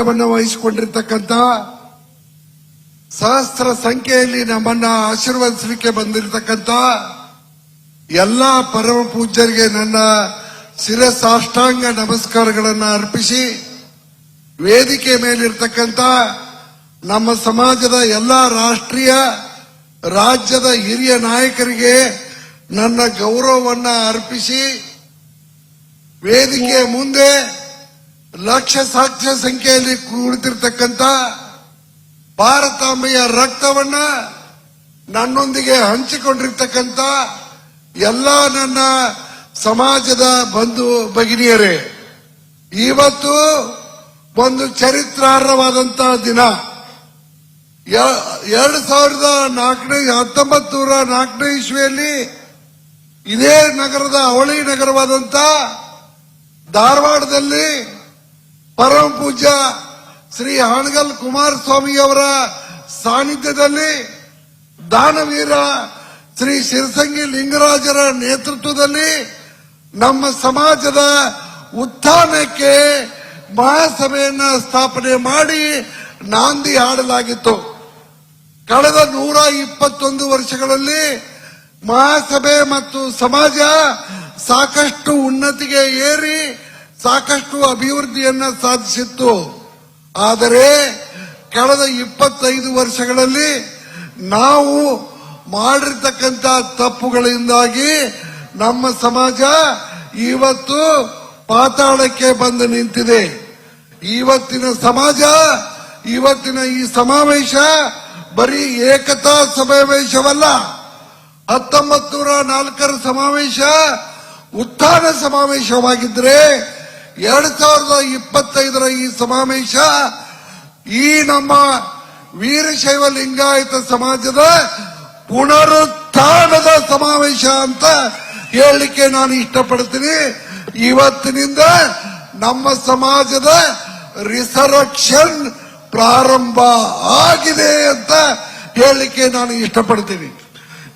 ವಹಿಸಿಕೊಂಡಿರ್ತಕ್ಕಂಥ ಸಹಸ್ರ ಸಂಖ್ಯೆಯಲ್ಲಿ ನಮ್ಮನ್ನ ಆಶೀರ್ವದಿಸಲಿಕ್ಕೆ ಬಂದಿರತಕ್ಕಂಥ ಎಲ್ಲ ಪರಮ ಪೂಜ್ಯರಿಗೆ ನನ್ನ ಶಿರಸಾಷ್ಟಾಂಗ ನಮಸ್ಕಾರಗಳನ್ನು ಅರ್ಪಿಸಿ ವೇದಿಕೆ ಮೇಲಿರ್ತಕ್ಕಂಥ ನಮ್ಮ ಸಮಾಜದ ಎಲ್ಲ ರಾಷ್ಟ್ರೀಯ, ರಾಜ್ಯದ ಹಿರಿಯ ನಾಯಕರಿಗೆ ನನ್ನ ಗೌರವವನ್ನ ಅರ್ಪಿಸಿ ವೇದಿಕೆಯ ಮುಂದೆ ಲಕ್ಷ ಸಾಕ್ಷ್ಯ ಸಂಖ್ಯೆಯಲ್ಲಿ ಕುಳಿತಿರ್ತಕ್ಕಂಥ ಭಾರತಾಂಬೆಯ ರಕ್ತವನ್ನ ನನ್ನೊಂದಿಗೆ ಹಂಚಿಕೊಂಡಿರ್ತಕ್ಕಂಥ ಎಲ್ಲ ನನ್ನ ಸಮಾಜದ ಬಂಧು ಭಗಿನಿಯರೇ, ಇವತ್ತು ಒಂದು ಚರಿತ್ರಾರ್ಹವಾದಂತಹ ದಿನ. ಎರಡು ಸಾವಿರದ ನಾಲ್ಕನೇ ಹತ್ತೊಂಬತ್ತು ನೂರ ನಾಲ್ಕನೇ ಇಸ್ವಿಯಲ್ಲಿ ಇದೇ ನಗರದ ಅವಳಿ ನಗರವಾದಂತ ಧಾರವಾಡದಲ್ಲಿ ಪರಮ ಪೂಜ್ಯ ಶ್ರೀ ಹಾನಗಲ್ ಕುಮಾರಸ್ವಾಮಿ ಅವರ ಸಾನ್ನಿಧ್ಯದಲ್ಲಿ ದಾನವೀರ ಶ್ರೀ ಶಿರಸಂಗಿ ಲಿಂಗರಾಜರ ನೇತೃತ್ವದಲ್ಲಿ ನಮ್ಮ ಸಮಾಜದ ಉತ್ಥಾನಕ್ಕೆ ಮಹಾಸಭೆಯನ್ನ ಸ್ಥಾಪನೆ ಮಾಡಿ ನಾಂದಿ ಹಾಡಲಾಗಿತ್ತು. ಕಳೆದ ನೂರ ಇಪ್ಪತ್ತೊಂದು ವರ್ಷಗಳಲ್ಲಿ ಮಹಾಸಭೆ ಮತ್ತು ಸಮಾಜ ಸಾಕಷ್ಟು ಉನ್ನತಿಗೆ ಏರಿ ಸಾಕಷ್ಟು ಅಭಿವೃದ್ಧಿಯನ್ನ ಸಾಧಿಸಿತ್ತು. ಆದರೆ ಕಳೆದ ಇಪ್ಪತ್ತೈದು ವರ್ಷಗಳಲ್ಲಿ ನಾವು ಮಾಡಿರ್ತಕ್ಕಂಥ ತಪ್ಪುಗಳಿಂದಾಗಿ ನಮ್ಮ ಸಮಾಜ ಇವತ್ತು ಪಾತಾಳಕ್ಕೆ ಬಂದು ನಿಂತಿದೆ. ಇವತ್ತಿನ ಸಮಾಜ, ಇವತ್ತಿನ ಈ ಸಮಾವೇಶ ಬರೀ ಏಕತಾ ಸಮಾವೇಶವಲ್ಲ. ಹತ್ತೊಂಬತ್ತು ನೂರ ನಾಲ್ಕರ ಸಮಾವೇಶ ಉತ್ಥಾನ ಸಮಾವೇಶವಾಗಿದ್ರೆ ಎರಡ್ ಸಾವಿರದ ಇಪ್ಪತ್ತೈದರ ಈ ಸಮಾವೇಶ ಈ ನಮ್ಮ ವೀರಶೈವ ಲಿಂಗಾಯತ ಸಮಾಜದ ಪುನರುತ್ಥಾನದ ಸಮಾವೇಶ ಅಂತ ಹೇಳಲಿಕ್ಕೆ ನಾನು ಇಷ್ಟಪಡ್ತೀನಿ. ಇವತ್ತಿನಿಂದ ನಮ್ಮ ಸಮಾಜದ ರಿಸರಕ್ಷನ್ ಪ್ರಾರಂಭ ಆಗಿದೆ ಅಂತ ಹೇಳಲಿಕ್ಕೆ ನಾನು ಇಷ್ಟಪಡ್ತೀನಿ.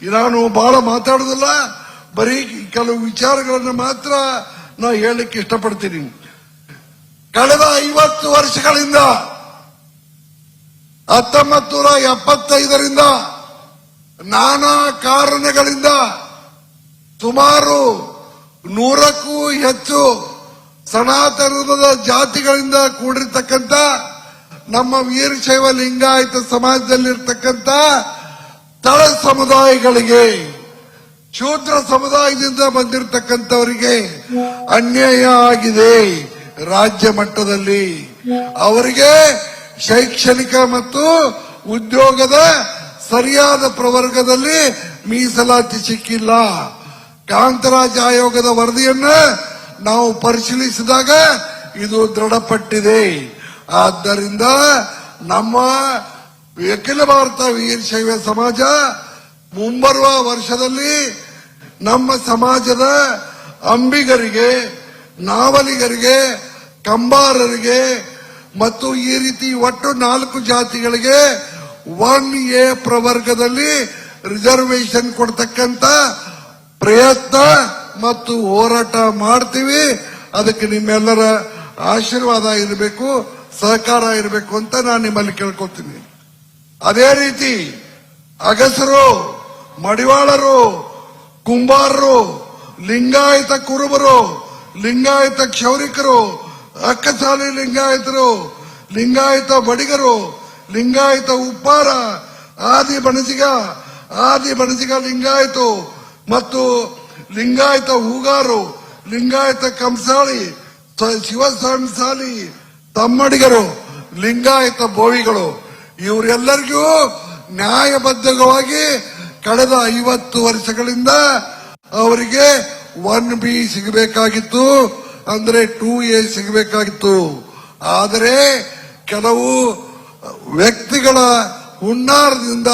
ನಾನು ಬಹಳ ಮಾತಾಡೋದಿಲ್ಲ ಬರೀ ಕೆಲವು ವಿಚಾರಗಳನ್ನು ಮಾತ್ರ ನಾ ಹೇಳಲಿಕ್ಕೆ ಇಷ್ಟಪಡ್ತೀನಿ. ಕಳೆದ ಐವತ್ತು ವರ್ಷಗಳಿಂದ ಹತ್ತೊಂಬತ್ತು ನೂರ ಎಪ್ಪತ್ತೈದರಿಂದ ನಾನಾ ಕಾರಣಗಳಿಂದ ಸುಮಾರು ನೂರಕ್ಕೂ ಹೆಚ್ಚು ಸನಾತನದ ಜಾತಿಗಳಿಂದ ಕೂಡಿರ್ತಕ್ಕಂಥ ನಮ್ಮ ವೀರಶೈವ ಲಿಂಗಾಯತ ಸಮಾಜದಲ್ಲಿರ್ತಕ್ಕಂಥ ತಳ ಸಮುದಾಯಗಳಿಗೆ, ಶೂದ್ರ ಸಮುದಾಯದಿಂದ ಬಂದಿರತಕ್ಕಂಥವರಿಗೆ ಅನ್ಯಾಯ ಆಗಿದೆ. ರಾಜ್ಯ ಮಟ್ಟದಲ್ಲಿ ಅವರಿಗೆ ಶೈಕ್ಷಣಿಕ ಮತ್ತು ಉದ್ಯೋಗದ ಸರಿಯಾದ ಪ್ರವರ್ಗದಲ್ಲಿ ಮೀಸಲಾತಿ ಸಿಕ್ಕಿಲ್ಲ. ಕಾಂತರಾಜ್ ಆಯೋಗದ ವರದಿಯನ್ನ ನಾವು ಪರಿಶೀಲಿಸಿದಾಗ ಇದು ದೃಢಪಟ್ಟಿದೆ. ಆದ್ದರಿಂದ ನಮ್ಮ ಅಖಿಲ ಭಾರತ ವೀರಶೈವ ಸಮಾಜ ಮುಂಬರುವ ವರ್ಷದಲ್ಲಿ ನಮ್ಮ ಸಮಾಜದ ಅಂಬಿಗರಿಗೆ, ನಾವಲಿಗರಿಗೆ ಕಂಬಾರರಿಗೆ ಮತ್ತು ಈ ರೀತಿ ಒಟ್ಟು ನಾಲ್ಕು ಜಾತಿಗಳಿಗೆ ಒನ್ ಎ ಪ್ರವರ್ಗದಲ್ಲಿ ರಿಸರ್ವೇಶನ್ ಕೊಡ್ತಕ್ಕಂತ ಪ್ರಯತ್ನ ಮತ್ತು ಹೋರಾಟ ಮಾಡ್ತೀವಿ. ಅದಕ್ಕೆ ನಿಮ್ಮೆಲ್ಲರ ಆಶೀರ್ವಾದ ಇರಬೇಕು, ಸಹಕಾರ ಇರಬೇಕು ಅಂತ ನಾನು ನಿಮ್ಮಲ್ಲಿ ಕೇಳ್ಕೊತೀನಿ. ಅದೇ ರೀತಿ ಅಗಸರು, ಮಡಿವಾಳರು, ಕುಂಬಾರರು, ಲಿಂಗಾಯತ ಕುರುಬರು, ಲಿಂಗಾಯತ ಕ್ಷೌರಿಕರು ಅಕ್ಕಸಾಲಿ ಲಿಂಗಾಯತರು, ಲಿಂಗಾಯತ ಬಡಿಗರು, ಲಿಂಗಾಯತ ಉಪ್ಪಾರ, ಆದಿ ಬಣಸಿಗ ಆದಿ ಬಣಸಿಗ ಲಿಂಗಾಯತು ಮತ್ತು ಲಿಂಗಾಯತ ಹೂಗಾರು, ಲಿಂಗಾಯತ ಕಂಸಾಳಿ ಶಿವಸ್ವಾಮಿ ಸಾಲಿ ತಮ್ಮಡಿಗರು, ಲಿಂಗಾಯತ ಬೋವಿಗಳು. ಇವರೆಲ್ಲರಿಗೂ ನ್ಯಾಯಬದ್ಧವಾಗಿ ಕಳೆದ ಐವತ್ತು ವರ್ಷಗಳಿಂದ ಅವರಿಗೆ ಒನ್ ಬಿ ಸಿಗಬೇಕಾಗಿತ್ತು. ಅಂದ್ರೆ ಟೂ ಎ ಸಿಗಬೇಕಾಗಿತ್ತು. ಆದರೆ ಕೆಲವು ವ್ಯಕ್ತಿಗಳ ಹುನ್ನಾರದಿಂದ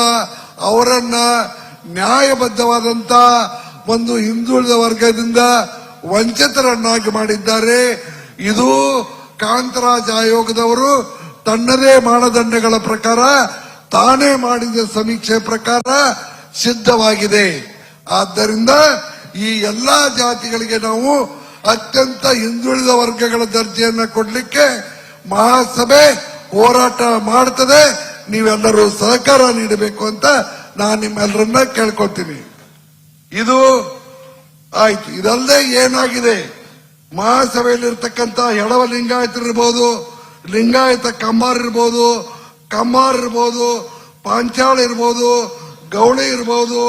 ಅವರನ್ನ ನ್ಯಾಯಬದ್ಧವಾದಂತ ಒಂದು ಹಿಂದುಳಿದ ವರ್ಗದಿಂದ ವಂಚಿತರನ್ನಾಗಿ ಮಾಡಿದ್ದಾರೆ. ಇದು ಕಾಂತರಾಜ್ ಆಯೋಗದವರು ತನ್ನದೇ ಮಾನದಂಡಗಳ ಪ್ರಕಾರ ತಾನೇ ಮಾಡಿದ ಸಮೀಕ್ಷೆ ಪ್ರಕಾರ ಸಿದ್ಧವಾಗಿದೆ. ಆದ್ದರಿಂದ ಈ ಎಲ್ಲಾ ಜಾತಿಗಳಿಗೆ ನಾವು ಅತ್ಯಂತ ಹಿಂದುಳಿದ ವರ್ಗಗಳ ದರ್ಜೆಯನ್ನು ಕೊಡಲಿಕ್ಕೆ ಮಹಾಸಭೆ ಹೋರಾಟ ಮಾಡ್ತದೆ. ನೀವೆಲ್ಲರೂ ಸಹಕಾರ ನೀಡಬೇಕು ಅಂತ ನಾನು ನಿಮ್ಮೆಲ್ಲರನ್ನ ಕೇಳ್ಕೊತೀನಿ ಇದು ಆಯ್ತು. ಇದಲ್ಲದೆ ಏನಾಗಿದೆ? ಮಹಾಸಭೆಯಲ್ಲಿರ್ತಕ್ಕಂಥ ಎಡವ ಲಿಂಗಾಯತರಿರ್ಬೋದು ಲಿಂಗಾಯತ ಕಂಬಾರ್ ಇರ್ಬೋದು ಕಮ್ಮಾರ್ ಇರ್ಬೋದು, ಪಾಂಚಾಳ ಇರ್ಬೋದು, ಗೌಳಿ ಇರ್ಬೋದು,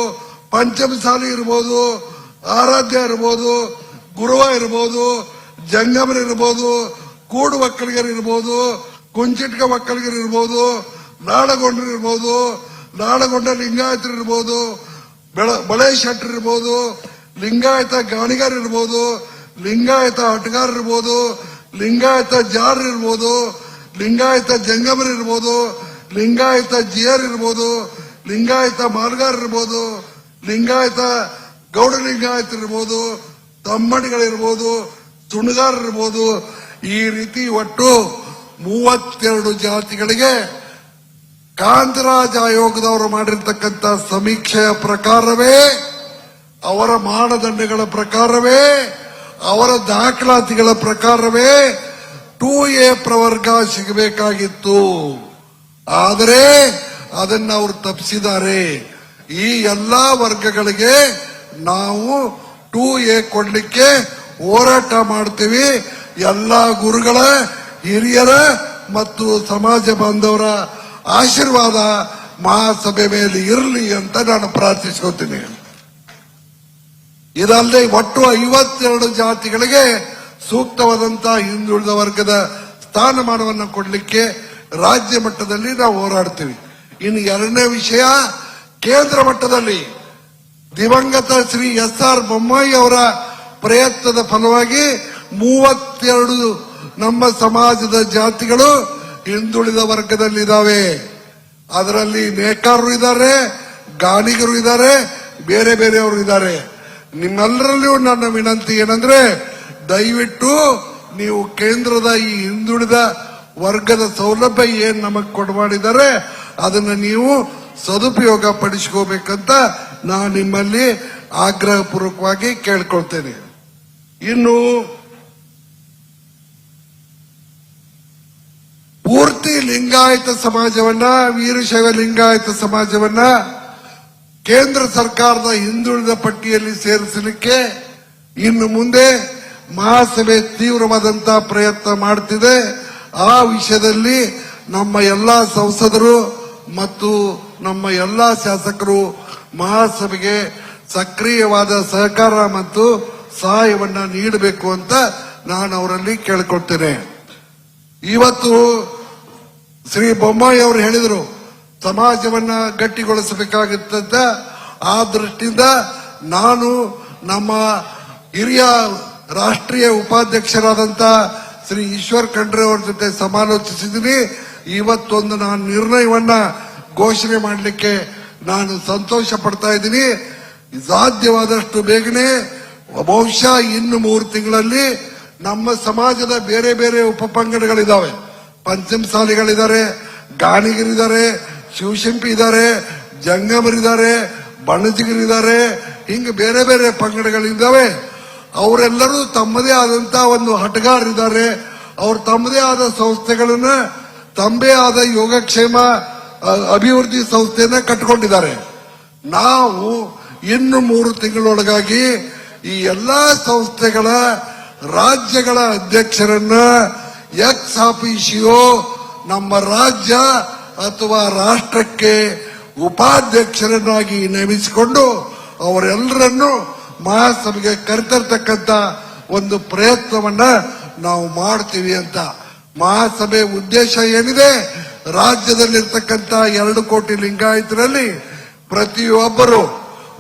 ಪಂಚಮಸಾಲಿ ಇರ್ಬೋದು, ಆರಾಧ್ಯ ಇರ್ಬೋದು ಗುರುವ ಇರ್ಬೋದು, ಜಂಗಮರ್ ಇರ್ಬೋದು ಕೂಡು ಒಕ್ಕಲಿಗರು ಇರ್ಬೋದು, ಕುಂಚಿಟ್ಕ ಒಕ್ಕಲಿಗರಿರ್ಬೋದು ಇರ್ಬೋದು, ನಾಡಗೊಂಡರು ಇರ್ಬೋದು, ನಾಡಗೊಂಡ ಲಿಂಗಾಯತರು ಇರ್ಬೋದು, ಬೆಳ ಬಳೆ ಶೆಟ್ರ್ ಇರ್ಬೋದು, ಲಿಂಗಾಯತ ಗಾಣಿಗಾರಿರ್ಬೋದು ಲಿಂಗಾಯತ ಇರ್ಬೋದು, ಲಿಂಗಾಯತ ಜಾರ್ ಇರ್ಬೋದು, ಲಿಂಗಾಯತ ಜಂಗಮರ್ ಇರ್ಬೋದು, ಲಿಂಗಾಯತ ಜಿಯರ್ ಇರ್ಬೋದು, ಲಿಂಗಾಯತ ಮಾರ್ಗಾರ್ ಇರ್ಬೋದು, ಲಿಂಗಾಯತ ಗೌಡ ಲಿಂಗಾಯತ ಇರ್ಬೋದು ತಮ್ಮಡಿಗಳಿರ್ಬೋದು ತುಣುಗಾರರಿರ್ಬೋದು ಈ ರೀತಿ ಒಟ್ಟು ಮೂವತ್ತೆರಡು ಜಾತಿಗಳಿಗೆ ಕಾಂತರಾಜ ಆಯೋಗದವರು ಮಾಡಿರ್ತಕ್ಕಂಥ ಸಮೀಕ್ಷೆಯ ಪ್ರಕಾರವೇ, ಅವರ ಮಾನದಂಡಗಳ ಪ್ರಕಾರವೇ, ಅವರ ದಾಖಲಾತಿಗಳ ಪ್ರಕಾರವೇ ಟೂ ಎ ಪ್ರವರ್ಗ ಸಿಗಬೇಕಾಗಿತ್ತು. ಆದರೆ ಅದನ್ನ ಅವರು ತಪ್ಪಿಸಿದ್ದಾರೆ ಈ ಎಲ್ಲಾ ವರ್ಗಗಳಿಗೆ ನಾವು ಟೂ ಎ ಕೊಡ್ಲಿಕ್ಕೆ ಹೋರಾಟ ಮಾಡ್ತೀವಿ. ಎಲ್ಲ ಗುರುಗಳ ಹಿರಿಯರ ಮತ್ತು ಸಮಾಜ ಬಾಂಧವರ ಆಶೀರ್ವಾದ ಮಹಾಸಭೆ ಮೇಲೆ ಇರಲಿ ಅಂತ ನಾನು ಪ್ರಾರ್ಥಿಸ್ಕೊತೀನಿ ಇದಲ್ಲದೆ ಒಟ್ಟು ಐವತ್ತೆರಡು ಜಾತಿಗಳಿಗೆ ಸೂಕ್ತವಾದಂತಹ ಹಿಂದುಳಿದ ವರ್ಗದ ಸ್ಥಾನಮಾನವನ್ನು ಕೊಡಲಿಕ್ಕೆ ರಾಜ್ಯ ಮಟ್ಟದಲ್ಲಿ ನಾವು ಹೋರಾಡ್ತೀವಿ. ಇನ್ನು ಎರಡನೇ ವಿಷಯ ಕೇಂದ್ರ ಮಟ್ಟದಲ್ಲಿ ದಿವಂಗತ ಶ್ರೀ ಎಸ್ ಆರ್ ಬೊಮ್ಮಾಯಿ ಅವರ ಪ್ರಯತ್ನದ ಫಲವಾಗಿ ಮೂವತ್ತೆರಡು ನಮ್ಮ ಸಮಾಜದ ಜಾತಿಗಳು ಹಿಂದುಳಿದ ವರ್ಗದಲ್ಲಿದ್ದಾವೆ. ಅದರಲ್ಲಿ ನೇಕಾರರು ಇದ್ದಾರೆ, ಗಾಣಿಗರು ಇದ್ದಾರೆ, ಬೇರೆ ಬೇರೆಯವರು ಇದ್ದಾರೆ. ನಿಮ್ಮೆಲ್ಲರಲ್ಲಿಯೂ ನನ್ನ ವಿನಂತಿ ಏನಂದ್ರೆ, ದಯವಿಟ್ಟು ನೀವು ಕೇಂದ್ರದ ಈ ಹಿಂದುಳಿದ ವರ್ಗದ ಸೌಲಭ್ಯ ಏನ್ ನಮಗ್ ಕೊಡಮಾಡಿದ್ದಾರೆ ಅದನ್ನ ನೀವು ಸದುಪಯೋಗ ಪಡಿಸ್ಕೋಬೇಕಂತ ನಾನು ನಿಮ್ಮಲ್ಲಿ ಆಗ್ರಹ ಪೂರ್ವಕವಾಗಿ ಕೇಳ್ಕೊಳ್ತೇನೆ. ಇನ್ನು ಪೂರ್ತಿ ಲಿಂಗಾಯತ ಸಮಾಜವನ್ನ, ವೀರಶೈವ ಲಿಂಗಾಯತ ಸಮಾಜವನ್ನ ಕೇಂದ್ರ ಸರ್ಕಾರದ ಹಿಂದುಳಿದ ಪಟ್ಟಿಯಲ್ಲಿ ಸೇರಿಸಲಿಕ್ಕೆ ಇನ್ನು ಮುಂದೆ ಮಹಾಸಭೆ ತೀವ್ರವಾದಂತಹ ಪ್ರಯತ್ನ ಮಾಡ್ತಿದೆ. ಆ ವಿಷಯದಲ್ಲಿ ನಮ್ಮ ಎಲ್ಲಾ ಸಂಸದರು ಮತ್ತು ನಮ್ಮ ಎಲ್ಲಾ ಶಾಸಕರು ಮಹಾಸಭೆಗೆ ಸಕ್ರಿಯವಾದ ಸಹಕಾರ ಮತ್ತು ಸಹಾಯವನ್ನು ನೀಡಬೇಕು ಅಂತ ನಾನು ಅವರಲ್ಲಿ ಕೇಳ್ಕೊಳ್ತೇನೆ. ಇವತ್ತು ಶ್ರೀ ಬೊಮ್ಮಾಯಿ ಅವರು ಹೇಳಿದರು, ಸಮಾಜವನ್ನ ಗಟ್ಟಿಗೊಳಿಸಬೇಕಾಗುತ್ತಂತ. ಆ ದೃಷ್ಟಿಯಿಂದ ನಾನು ನಮ್ಮ ಹಿರಿಯ ರಾಷ್ಟ್ರೀಯ ಉಪಾಧ್ಯಕ್ಷರಾದಂತ ಶ್ರೀ ಈಶ್ವರ್ ಖಂಡ್ರೆ ಅವರ ಜೊತೆ ಸಮಾಲೋಚಿಸಿದ್ದೀನಿ. ಇವತ್ತೊಂದು ನಾನು ನಿರ್ಣಯವನ್ನ ಘೋಷಣೆ ಮಾಡಲಿಕ್ಕೆ ನಾನು ಸಂತೋಷ ಪಡ್ತಾ ಇದ್ದೀನಿ. ಸಾಧ್ಯವಾದಷ್ಟು ಬೇಗನೆ, ಬಹುಶಃ ಇನ್ನು ಮೂರು ತಿಂಗಳಲ್ಲಿ ನಮ್ಮ ಸಮಾಜದ ಬೇರೆ ಬೇರೆ ಉಪಪಂಗಡಗಳಿದ್ದಾವೆ ಪಂಚಮಸಾಲಿಗಳಿದ್ದಾರೆ ಗಾಣಿಗರಿದ್ದಾರೆ ಶಿವಶಿಂಪಿ ಇದ್ದಾರೆ ಜಂಗಮರಿದ್ದಾರೆ, ಬಣಜಿಗರಿದ್ದಾರೆ, ಹಿಂಗೆ ಬೇರೆ ಬೇರೆ ಪಂಗಡಗಳಿದ್ದಾವೆ ಅವರೆಲ್ಲರೂ ತಮ್ಮದೇ ಆದಂತ ಒಂದು ಹಟಗಾರರಿದ್ದಾರೆ. ಅವ್ರು ತಮ್ಮದೇ ಆದ ಸಂಸ್ಥೆಗಳನ್ನ ತಮ್ಮದೇ ಆದ ಯೋಗಕ್ಷೇಮ ಅಭಿವೃದ್ಧಿ ಸಂಸ್ಥೆಯನ್ನ ಕಟ್ಕೊಂಡಿದ್ದಾರೆ ನಾವು ಇನ್ನು ಮೂರು ತಿಂಗಳೊಳಗಾಗಿ ಈ ಎಲ್ಲಾ ಸಂಸ್ಥೆಗಳ ರಾಜ್ಯಗಳ ಅಧ್ಯಕ್ಷರನ್ನ ಎಕ್ಸ್ ಆಫೀಸಿಯೋ ನಮ್ಮ ರಾಜ್ಯ ಅಥವಾ ರಾಷ್ಟ್ರಕ್ಕೆ ಉಪಾಧ್ಯಕ್ಷರನ್ನಾಗಿ ನೇಮಿಸಿಕೊಂಡು ಅವರೆಲ್ಲರನ್ನು ಮಹಾಸಭೆಗೆ ಕರೆತರ್ತಕ್ಕಂತ ಒಂದು ಪ್ರಯತ್ನವನ್ನ ನಾವು ಮಾಡ್ತೀವಿ ಅಂತ. ಮಹಾಸಭೆ ಉದ್ದೇಶ ಏನಿದೆ? ರಾಜ್ಯದಲ್ಲಿರ್ತಕ್ಕಂಥ ಎರಡು ಕೋಟಿ ಲಿಂಗಾಯತರಲ್ಲಿ ಪ್ರತಿಯೊಬ್ಬರು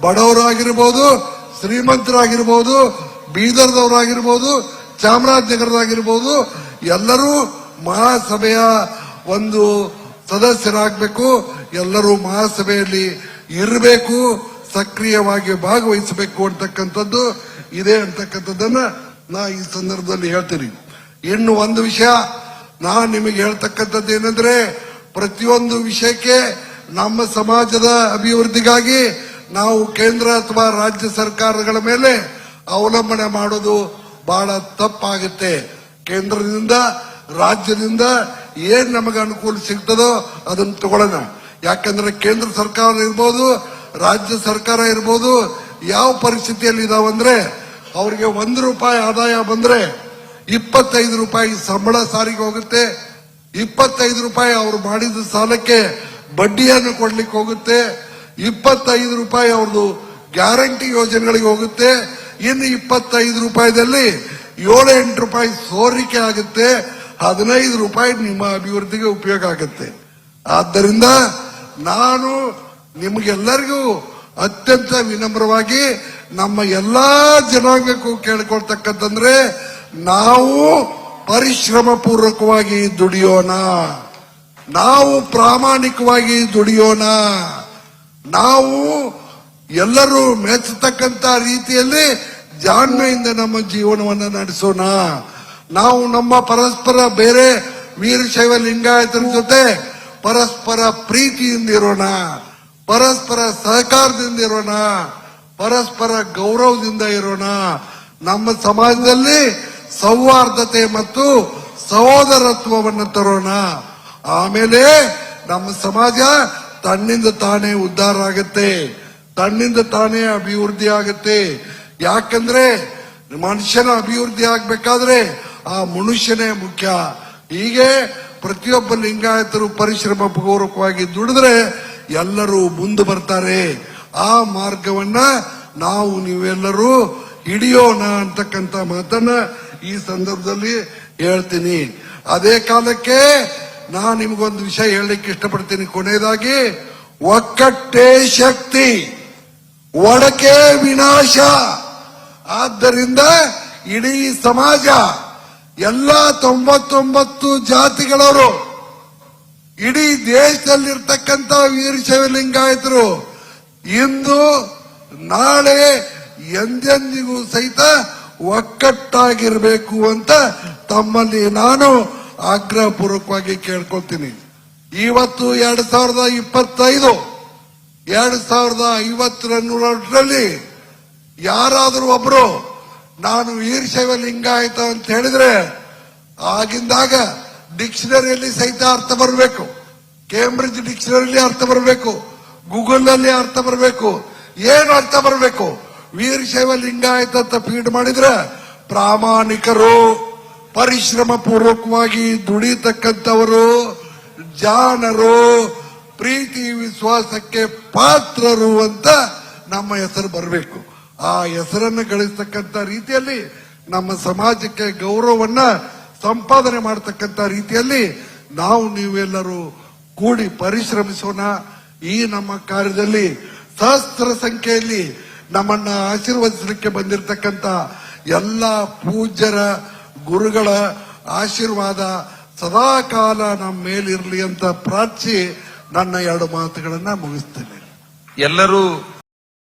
ಬಡವರಾಗಿರ್ಬೋದು, ಶ್ರೀಮಂತರಾಗಿರ್ಬೋದು, ಬೀದರ್ದವರಾಗಿರ್ಬೋದು, ಚಾಮರಾಜನಗರದಾಗಿರ್ಬೋದು, ಎಲ್ಲರೂ ಮಹಾಸಭೆಯ ಒಂದು ಸದಸ್ಯರಾಗಬೇಕು, ಎಲ್ಲರೂ ಮಹಾಸಭೆಯಲ್ಲಿ ಇರಬೇಕು, ಸಕ್ರಿಯವಾಗಿ ಭಾಗವಹಿಸಬೇಕು ಅಂತಕ್ಕಂಥದ್ದು ಇದೆ ಅಂತಕ್ಕಂಥದ್ದನ್ನ ನಾ ಈ ಸಂದರ್ಭದಲ್ಲಿ ಹೇಳ್ತೀನಿ. ಇನ್ನು ಒಂದು ವಿಷಯ ನಾ ನಿಮಗೆ ಹೇಳ್ತಕ್ಕಂಥದ್ದು ಏನಂದ್ರೆ, ಪ್ರತಿಯೊಂದು ವಿಷಯಕ್ಕೆ ನಮ್ಮ ಸಮಾಜದ ಅಭಿವೃದ್ಧಿಗಾಗಿ ನಾವು ಕೇಂದ್ರ ಅಥವಾ ರಾಜ್ಯ ಸರ್ಕಾರಗಳ ಮೇಲೆ ಅವಲಂಬನೆ ಮಾಡೋದು ಬಹಳ ತಪ್ಪಾಗುತ್ತೆ. ಕೇಂದ್ರದಿಂದ, ರಾಜ್ಯದಿಂದ ಏನ್ ನಮಗೆ ಅನುಕೂಲ ಸಿಗ್ತದೋ ಅದನ್ನ ತಗೊಳ್ಳೋಣ. ಯಾಕಂದ್ರೆ ಕೇಂದ್ರ ಸರ್ಕಾರ ಇರ್ಬೋದು, ರಾಜ್ಯ ಸರ್ಕಾರ ಇರ್ಬೋದು, ಯಾವ ಪರಿಸ್ಥಿತಿಯಲ್ಲಿ ಇದಾವಂದ್ರೆ, ಅವ್ರಿಗೆ ಒಂದು ರೂಪಾಯಿ ಆದಾಯ ಬಂದ್ರೆ ಇಪ್ಪತ್ತೈದು ರೂಪಾಯಿ ಸಂಬಳ ಸಾರಿಗೆ ಹೋಗುತ್ತೆ. ಇಪ್ಪತ್ತೈದು ರೂಪಾಯಿ ಅವರು ಮಾಡಿದ ಸಾಲಕ್ಕೆ ಬಡ್ಡಿಯನ್ನು ಕೊಡ್ಲಿಕ್ಕೆ ಹೋಗುತ್ತೆ. ಇಪ್ಪತ್ತೈದು ರೂಪಾಯಿ ಅವ್ರದ್ದು ಗ್ಯಾರಂಟಿ ಯೋಜನೆಗಳಿಗೆ ಹೋಗುತ್ತೆ. ಇನ್ನು ಇಪ್ಪತ್ತೈದು ರೂಪಾಯಿದಲ್ಲಿ ಏಳು ಎಂಟು ರೂಪಾಯಿ ಸೋರಿಕೆ ಆಗುತ್ತೆ. ಹದಿನೈದು ರೂಪಾಯಿ ನಿಮ್ಮ ಅಭಿವೃದ್ಧಿಗೆ ಉಪಯೋಗ ಆಗುತ್ತೆ. ಆದ್ದರಿಂದ ನಾನು ನಿಮಗೆಲ್ಲರಿಗೂ ಅತ್ಯಂತ ವಿನಮ್ರವಾಗಿ ನಮ್ಮ ಎಲ್ಲಾ ಜನಾಂಗಕ್ಕೂ ಕೇಳ್ಕೊಳ್ತಕ್ಕಂತಂದ್ರೆ ನಾವು ಪರಿಶ್ರಮ ಪೂರ್ವಕವಾಗಿ ದುಡಿಯೋಣ. ನಾವು ಪ್ರಾಮಾಣಿಕವಾಗಿ ದುಡಿಯೋಣ. ನಾವು ಎಲ್ಲರೂ ಮೆಚ್ಚತಕ್ಕಂತ ರೀತಿಯಲ್ಲಿ ಜಾಣ್ಮೆಯಿಂದ ನಮ್ಮ ಜೀವನವನ್ನು ನಡೆಸೋಣ. ನಾವು ನಮ್ಮ ಪರಸ್ಪರ ಬೇರೆ ವೀರಶೈವ ಲಿಂಗಾಯತರ ಜೊತೆ ಪರಸ್ಪರ ಪ್ರೀತಿಯಿಂದ ಇರೋಣ. ಪರಸ್ಪರ ಸಹಕಾರದಿಂದ ಇರೋಣ. ಪರಸ್ಪರ ಗೌರವದಿಂದ ಇರೋಣ. ನಮ್ಮ ಸಮಾಜದಲ್ಲಿ ಸೌಹಾರ್ದತೆ ಮತ್ತು ಸಹೋದರತ್ವವನ್ನು ತರೋಣ. ಆಮೇಲೆ ನಮ್ಮ ಸಮಾಜ ತನ್ನಿಂದ ತಾನೇ ಉದ್ಧಾರ ಆಗತ್ತೆ. ತನ್ನಿಂದ ತಾನೇ ಅಭಿವೃದ್ಧಿ ಆಗತ್ತೆ. ಯಾಕಂದ್ರೆ ಮನುಷ್ಯನ ಅಭಿವೃದ್ಧಿ ಆಗ್ಬೇಕಾದ್ರೆ ಆ ಮನುಷ್ಯನೇ ಮುಖ್ಯ. ಹೀಗೆ ಪ್ರತಿಯೊಬ್ಬ ಲಿಂಗಾಯತರು ಪರಿಶ್ರಮ ಪೂರ್ವಕವಾಗಿ ದುಡಿದ್ರೆ ಎಲ್ಲರೂ ಮುಂದೆ ಬರ್ತಾರೆ. ಆ ಮಾರ್ಗವನ್ನ ನಾವು ನೀವೆಲ್ಲರೂ ಹಿಡಿಯೋಣ ಅಂತಕ್ಕಂತ ಮಾತನ್ನ ಈ ಸಂದರ್ಭದಲ್ಲಿ ಹೇಳ್ತೀನಿ. ಅದೇ ಕಾಲಕ್ಕೆ ನಾನು ನಿಮ್ಗೊಂದು ವಿಷಯ ಹೇಳಲಿಕ್ಕೆ ಇಷ್ಟಪಡ್ತೀನಿ. ಕೊನೆಯದಾಗಿ, ಒಕ್ಕಟ್ಟೇ ಶಕ್ತಿ, ಒಡಕೆ ವಿನಾಶ. ಆದ್ದರಿಂದ ಇಡೀ ಸಮಾಜ, ಎಲ್ಲ ತೊಂಬತ್ತೊಂಬತ್ತು ಜಾತಿಗಳವರು, ಇಡೀ ದೇಶದಲ್ಲಿರ್ತಕ್ಕಂಥ ವೀರಶೈವ ಲಿಂಗಾಯತರು ಇಂದು ನಾಳೆ ಎಂದೆಂದಿಗೂ ಸಹಿತ ಒಕ್ಕಟ್ಟಾಗಿರ್ಬೇಕು ಅಂತ ತಮ್ಮಲ್ಲಿ ನಾನು ಆಗ್ರಹಪೂರ್ವಕವಾಗಿ ಕೇಳ್ಕೊತೀನಿ ಇವತ್ತು ಎರಡ್ ಸಾವಿರದ ಇಪ್ಪತ್ತೈದು, ಎರಡ್ ಸಾವಿರದ ಐವತ್ತರಲ್ಲಿ ಯಾರಾದರೂ ಒಬ್ರು, ನಾನು ವೀರಶೈವ ಲಿಂಗಾಯತ ಅಂತ ಹೇಳಿದ್ರೆ, ಆಗಿಂದಾಗ ಡಿಕ್ಷನರಿಯಲ್ಲಿ ಸಹಿತ ಅರ್ಥ ಬರಬೇಕು. ಕೇಂಬ್ರಿಡ್ಜ್ ಡಿಕ್ಷನರಿಯಲ್ಲಿ ಅರ್ಥ ಬರಬೇಕು. ಗೂಗಲ್ನಲ್ಲಿ ಅರ್ಥ ಬರಬೇಕು. ಏನು ಅರ್ಥ ಬರಬೇಕು? ವೀರಶೈವ ಲಿಂಗಾಯತ ಅಂತ ಫೀಡ್ ಮಾಡಿದ್ರೆ ಪ್ರಾಮಾಣಿಕರು ಪರಿಶ್ರಮ ಪೂರ್ವಕವಾಗಿ ದುಡಿತಕ್ಕಂಥವರು ಜಾಣರು ಪ್ರೀತಿ ವಿಶ್ವಾಸಕ್ಕೆ ಪಾತ್ರರು ಅಂತ ನಮ್ಮ ಹೆಸರು ಬರಬೇಕು. ಆ ಹೆಸರನ್ನು ಗಳಿಸ್ತಕ್ಕಂಥ ರೀತಿಯಲ್ಲಿ ನಮ್ಮ ಸಮಾಜಕ್ಕೆ ಗೌರವವನ್ನ ಸಂಪಾದನೆ ಮಾಡತಕ್ಕಂಥ ರೀತಿಯಲ್ಲಿ ನಾವು ನೀವೆಲ್ಲರೂ ಕೂಡಿ ಪರಿಶ್ರಮಿಸೋಣ. ಈ ನಮ್ಮ ಕಾರ್ಯದಲ್ಲಿ ಸಹಸ್ರ ಸಂಖ್ಯೆಯಲ್ಲಿ ನಮ್ಮನ್ನ ಆಶೀರ್ವದಿಸಲಿಕ್ಕೆ ಬಂದಿರತಕ್ಕಂತ ಎಲ್ಲ ಪೂಜ್ಯರ ಗುರುಗಳ ಆಶೀರ್ವಾದ ಸದಾ ಕಾಲ ನಮ್ಮ ಮೇಲಿರಲಿ ಅಂತ ಪ್ರಾರ್ಥಿಸಿ ನನ್ನ ಎರಡು ಮಾತುಗಳನ್ನ ಮುಗಿಸ್ತೇನೆ. ಎಲ್ಲರೂ